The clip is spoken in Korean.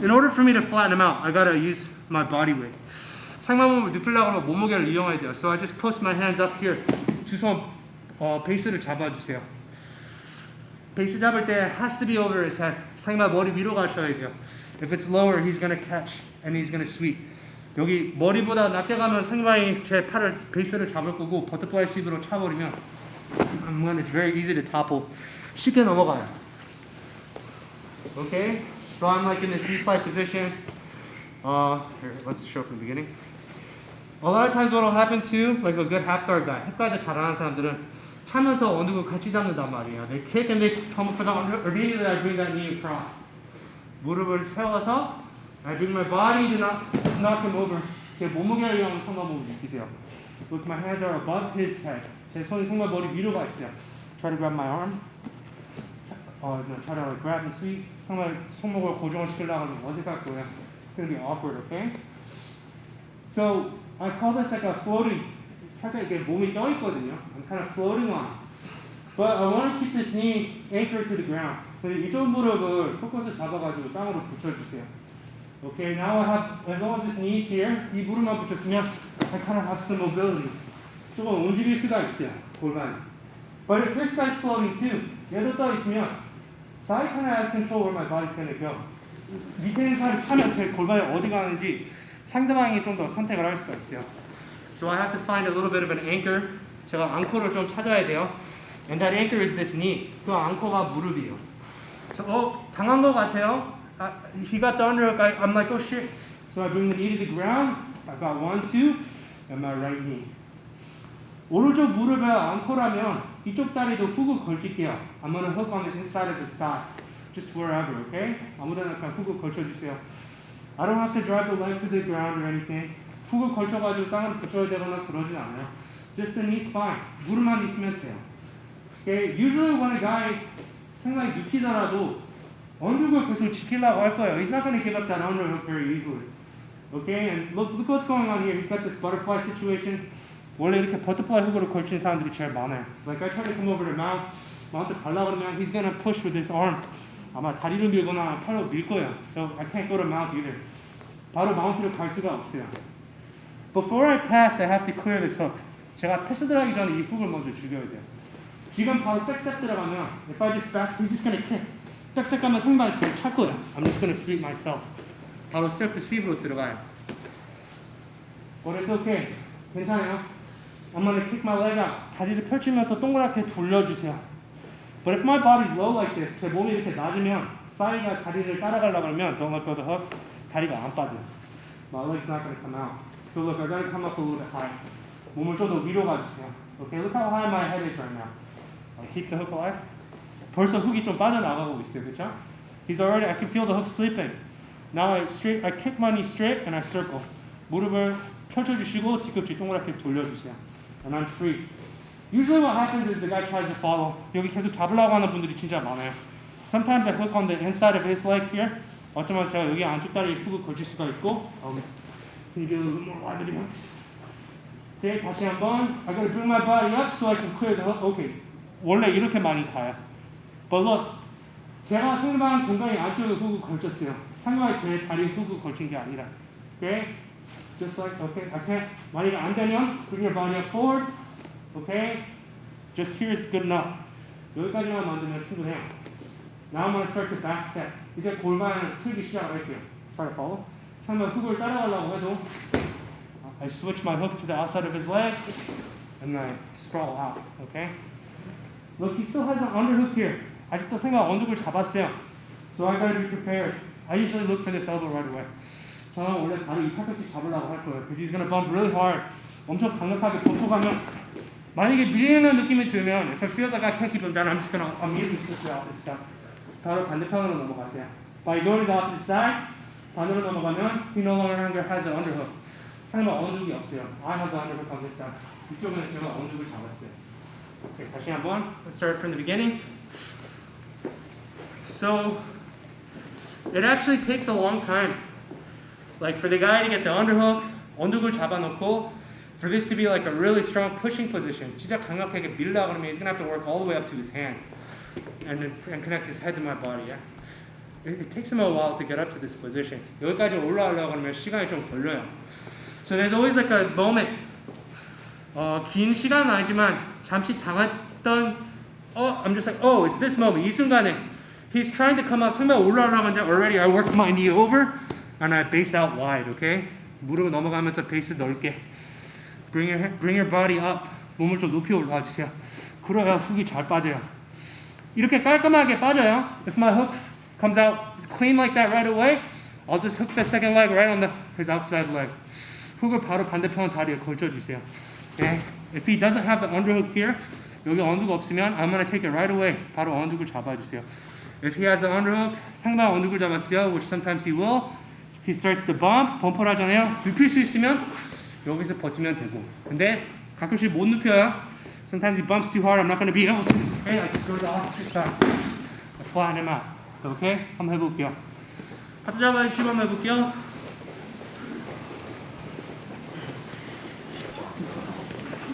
In order for me to flatten them out, I gotta use my body weight. 상반몸을 눕히려고 하면 몸무게를 이용해야 돼요. So I just post my hands up here. 두 손 어, 베이스를 잡아주세요. 베이스 잡을 때 has to be over his head. 상반 머리 위로 가셔야 돼요. If it's lower, he's gonna catch and he's gonna sweep. 여기 머리보다 낮게 가면 상반이 제 팔을 베이스를 잡을 거고 버터플라이 스윕으로 차버리면 I'm gonna it's very easy to topple. 쉽게 넘어가요. Okay, so I'm like in this knee-slide position. Uh, here, let's show from the beginning. A lot of times what will happen to like a good half guard guy, half guard 잘하는 사람들은 차면서 어느 같이 잡는단 말이에요. They kick and they come for the under. Immediately I bring that knee across. 무릎을 세워서 I bring my body to not knock him over. 제 몸무게를 이용하면 성마 몸을 느끼세요. Look, my hands are above his head. 제 손이 정말 머리 위로 가 있어요. Try to grab my arm. 어, no, try to like, grab and sweep. 정말 손목을 고정을 시키려고 하면 어색할 거예요. It's gonna be awkward, okay? So I call this like a floating. 살짝 이렇게 몸이 떠 있거든요. I'm kind of floating on. But I want to keep this knee anchored to the ground. 그래서 이쪽 무릎을 포커스 잡아가지고 땅으로 붙여주세요. Okay, now I have, as long as this knee is here, 이 무릎만 붙였으면 I kind of have some mobility. 조금 움직일 수가 있어요, 골반이. But if this guy's floating too, 얘도 떠 있으면 has control where my body's to go. 밑에 있는 사람이 차면 제 골반이 어디 가는지 상대방이 좀 더 선택을 할 수가 있어요. So I have to find a little bit of an anchor. 제가 앙코를 좀 찾아야 돼요. And that anchor is this knee. 그 앙코가 무릎이에요. So, 어, 당한 것 같아요. Uh, he got the underhook. I, I'm like, oh shit. So I bring the knee to the ground. I got one, two, and my right knee. 오른쪽 무릎에 앙코라면 이쪽 다리도 훅을 걸칠게요. I'm gonna hook on the inside of his thigh. Just wherever, okay? 아무데나 그냥 훅을 걸쳐주세요. I don't have to drive the leg to the ground or anything. 훅을 걸쳐가지고 땅을 붙여야 되거나 그러진 않아요. Just the knee's fine. 무릎만 있으면 돼요. Okay? Usually when a guy 상당히 눕히더라도 언더훅을 계속 지키려고 할 거예요. He's not going to give up that underhook very easily. Okay? And look, look what's going on here. He's got this butterfly situation. 원래 이렇게 버터플라이 훅으로 걸친 사람들이 제일 많아요. Like I try to come over to mount, mount 발라 그러면 he's gonna push with his arm. 아마 다리를 밀거나 팔로 밀 거예요. So I can't go to mount either. 바로 마운트로 갈 수가 없어요. Before I pass, I have to clear this hook. 제가 패스 들어가기 전에 이 훅을 먼저 죽여야 돼요. 지금 바로 백스텝 들어가면 if I just back, he's just gonna kick. 백스텝 가면 상반이 그냥 찰 거예요. I'm just gonna sweep myself. 바로 스텝 스윕으로 들어가요. But it's okay. 괜찮아요. I'm gonna kick my leg out. 다리를 펼치면서 동그랗게 돌려주세요. But if my body's low like this, 제 몸이 이렇게 낮으면 사이가 다리를 따라가려고 하면 don't let go the hook. 다리가 안 빠져요. My leg's not gonna come out. So look, I gotta come up a little bit high. 몸을 좀 더 위로 가주세요. Okay, look how high my head is right now. I keep the hook alive. 벌써 훅이 좀 빠져나가고 있어요, 그렇죠? He's already. I can feel the hook slipping. Now I straight. I kick my knee straight and I circle. 무릎을 펼쳐주시고 뒤꿈치 동그랗게 돌려주세요. And I'm free. Usually what happens is the guy tries to follow. 여기 계속 잡으려고 하는 분들이 진짜 많아요. Sometimes I hook on the inside of his leg here. 어쩌면 제가 여기 안쪽 다리에 훅을 걸칠 수가 있고. Um, can you do a little more wide moves? Okay, 다시 한번. I gotta bring my body up so I can clear the hook. Okay. 원래 이렇게 많이 가요. But look, 제가 상대방 공간이 안쪽에 훅을 걸쳤어요. 상대방이 제 다리에 훅을 걸친 게 아니라. Okay? Just like, okay, I can't. 만약에 안 되면, bring your body up forward. Okay? Just here is good enough. 여기까지만 만들면 충분해요. Now I'm going to start the back step. 이제 골반을 틀기 시작할게요. Try to follow. 상대방 훅을 따라가려고 해도 I switch my hook to the outside of his leg and I sprawl out. Okay? Look, he still has an underhook here. 아직도 생각 언덕을 잡았어요. So I gotta be prepared. I usually look for this elbow right away. 저는 원래 바로 이 팔꿈치 잡으려고 할 거예요. Because he's gonna bump really hard. 엄청 강력하게 버터 가면 만약에 밀리는 느낌이 들면 if it feels like I can't keep him down, I'm just gonna immediately switch it out and stuff. 바로 반대편으로 넘어가세요. By going to the opposite side, 반으로 넘어가면 he no longer has the underhook. 상대방 언덕이 없어요. I have the underhook on this side. 이쪽은 제가 언덕을 잡았어요. Okay, 다시 한번. Let's start from the beginning. So it actually takes a long time. Like for the guy to get the underhook, 언덕을 잡아놓고 for this to be like a really strong pushing position. 진짜 강력하게 밀려고 하면 he's gonna have to work all the way up to his hand and then and connect his head to my body. Yeah. it, it takes him a while to get up to this position. 여기까지 올라가려고 하면 시간이 좀 걸려요. So there's always like a moment. 어, 긴 시간은 아니지만 잠시 당했던 oh, I'm just like, oh, it's this moment. 이 순간에 he's trying to come up. 상대 올라가려고 하는데 already I work my knee over And I base out wide, okay? 무릎을 넘어가면서 베이스 넓게. Bring your, bring your body up. 몸을 좀 높이 올라와 주세요. 그래야 훅이 잘 빠져요. 이렇게 깔끔하게 빠져요. If my hook comes out clean like that right away, I'll just hook the second leg right on the, his outside leg. 훅을 바로 반대편 다리에 걸쳐주세요. Okay? If he doesn't have the underhook here, 여기 언두가 없으면 I'm gonna take it right away. 바로 언두를 잡아주세요. If he has an underhook, 상당 언두를 잡았어요, which sometimes he will, he starts to bump, 범퍼를 하잖아요. 눕힐 수 있으면 여기서 버티면 되고. 근데 가끔씩 못 눕혀요. Sometimes he bumps too hard. I'm not gonna be able to. Okay, I just go to the opposite side. I flatten him out. Okay? 한번 해볼게요. 하트 잡아주시고 한번 해볼게요.